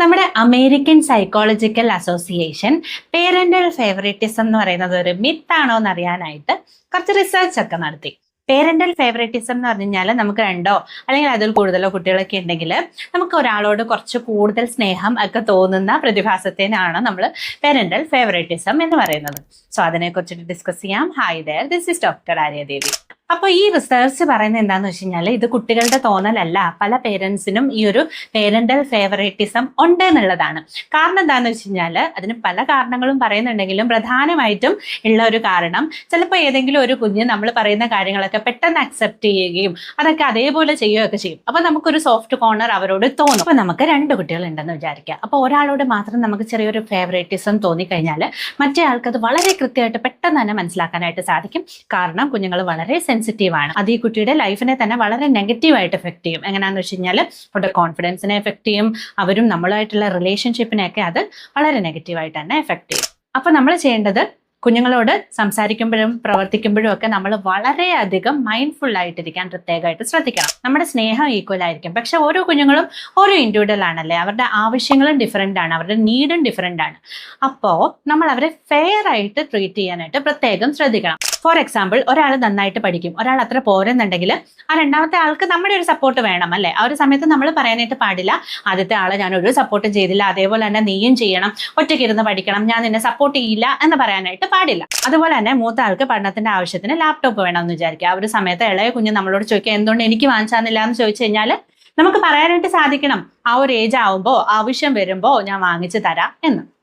നമ്മുടെ American psychological association parental favouritism എന്ന് പറയുന്നത് ഒരു മിത്താണോ എന്ന് അറിയാനായിട്ട് കുറച്ച് റിസർച്ച് ഒക്കെ നടത്തി. പേരന്റൽ ഫേവറേറ്റിസം എന്ന് പറഞ്ഞു കഴിഞ്ഞാൽ നമുക്ക് രണ്ടോ അല്ലെങ്കിൽ അതിൽ കൂടുതലോ കുട്ടികളൊക്കെ ഉണ്ടെങ്കിൽ നമുക്ക് ഒരാളോട് കുറച്ച് കൂടുതൽ സ്നേഹം ഒക്കെ തോന്നുന്ന പ്രതിഭാസത്തിനാണ് നമ്മൾ പേരന്റൽ ഫേവറേറ്റിസം എന്ന് പറയുന്നത്. സോ അതിനെക്കുറിച്ചിട്ട് ഡിസ്കസ് ചെയ്യാം. Hi there this is doctor Aryadevi അപ്പോൾ ഈ റിസർച്ച് പറയുന്നത് എന്താന്ന് വെച്ച് കഴിഞ്ഞാൽ ഇത് കുട്ടികളുടെ തോന്നലല്ല. പല പേരൻസിനും ഈ ഒരു പേരന്റൽ ഫേവറേറ്റിസം ഉണ്ട് എന്നുള്ളതാണ് കാരണം എന്താന്ന് വെച്ച് കഴിഞ്ഞാൽ അതിന് പല കാരണങ്ങളും പറയുന്നുണ്ടെങ്കിലും പ്രധാനമായിട്ടും ഉള്ള ഒരു കാരണം ചിലപ്പോൾ ഏതെങ്കിലും ഒരു കുഞ്ഞ് നമ്മൾ പറയുന്ന കാര്യങ്ങളൊക്കെ പെട്ടെന്ന് അക്സെപ്റ്റ് ചെയ്യുകയും അതൊക്കെ അതേപോലെ ചെയ്യുകയൊക്കെ ചെയ്യും. അപ്പൊ നമുക്കൊരു സോഫ്റ്റ് കോർണർ അവരോട് തോന്നും. അപ്പൊ നമുക്ക് രണ്ട് കുട്ടികൾ ഉണ്ടെന്ന് വിചാരിക്കുക. അപ്പൊ ഒരാളോട് മാത്രം നമുക്ക് ചെറിയൊരു ഫേവറേറ്റിസം തോന്നിക്കഴിഞ്ഞാൽ മറ്റേ ആൾക്കത് വളരെ കൃത്യമായിട്ട് പെട്ടെന്ന് തന്നെ മനസ്സിലാക്കാനായിട്ട് സാധിക്കും. കാരണം കുഞ്ഞുങ്ങൾ വളരെ സെൻസിറ്റീവ് ആണ്. അത് ഈ കുട്ടിയുടെ ലൈഫിനെ തന്നെ വളരെ നെഗറ്റീവായിട്ട് എഫക്ട് ചെയ്യും. എങ്ങനെയാണെന്ന് വെച്ച് കഴിഞ്ഞാൽ അവരുടെ കോൺഫിഡൻസിനെ എഫക്ട് ചെയ്യും. അവരും നമ്മളുമായിട്ടുള്ള റിലേഷൻഷിപ്പിനെയൊക്കെ അത് വളരെ നെഗറ്റീവായിട്ട് തന്നെ എഫക്ട് ചെയ്യും. അപ്പോൾ നമ്മൾ ചെയ്യേണ്ടത് കുഞ്ഞുങ്ങളോട് സംസാരിക്കുമ്പോഴും പ്രവർത്തിക്കുമ്പോഴും ഒക്കെ നമ്മൾ വളരെയധികം മൈൻഡ്ഫുൾ ആയിട്ടിരിക്കാൻ പ്രത്യേകമായിട്ട് ശ്രദ്ധിക്കണം. നമ്മുടെ സ്നേഹം ഈക്വൽ ആയിരിക്കും. പക്ഷെ ഓരോ കുഞ്ഞുങ്ങളും ഓരോ ഇൻഡിവിജ്വൽ ആണല്ലേ? അവരുടെ ആവശ്യങ്ങളും ഡിഫറെന്റ് ആണ്. അവരുടെ നീഡും ഡിഫറെന്റ് ആണ്. അപ്പോൾ നമ്മൾ അവരെ ഫെയർ ആയിട്ട് ട്രീറ്റ് ചെയ്യാനായിട്ട് പ്രത്യേകം ശ്രദ്ധിക്കണം. ഫോർ എക്സാമ്പിൾ ഒരാൾ നന്നായിട്ട് പഠിക്കും. ഒരാൾ അത്ര പോരെന്നുണ്ടെങ്കിൽ ആ രണ്ടാമത്തെ ആൾക്ക് നമ്മുടെ ഒരു സപ്പോർട്ട് വേണം അല്ലേ? ആ ഒരു സമയത്ത് നമ്മൾ പറയാനായിട്ട് പാടില്ല. ആദ്യത്തെ ആളെ ഞാൻ ഒരു സപ്പോർട്ടും ചെയ്തില്ല. അതേപോലെ തന്നെ നീയും ചെയ്യണം. ഒറ്റയ്ക്ക് ഇരുന്ന് പഠിക്കണം. ഞാൻ നിന്നെ സപ്പോർട്ട് ചെയ്യില്ല എന്ന് പറയാനായിട്ട് പാടില്ല. അതുപോലെ തന്നെ മൂത്ത ആൾക്ക് പഠനത്തിന്റെ ആവശ്യത്തിന് ലാപ്ടോപ്പ് വേണമെന്ന് വിചാരിക്കുക. ആ ഒരു സമയത്ത് ഇളയ കുഞ്ഞ് നമ്മളോട് ചോദിക്കുക എന്തുകൊണ്ട് എനിക്ക് വാങ്ങിച്ചാന്നില്ല? എന്ന് ചോദിച്ചു കഴിഞ്ഞാൽ നമുക്ക് പറയാനായിട്ട് സാധിക്കണം. ആ ഒരു ഏജ് ആവുമ്പോൾ ആവശ്യം വരുമ്പോൾ ഞാൻ വാങ്ങിച്ചു തരാം എന്ന്.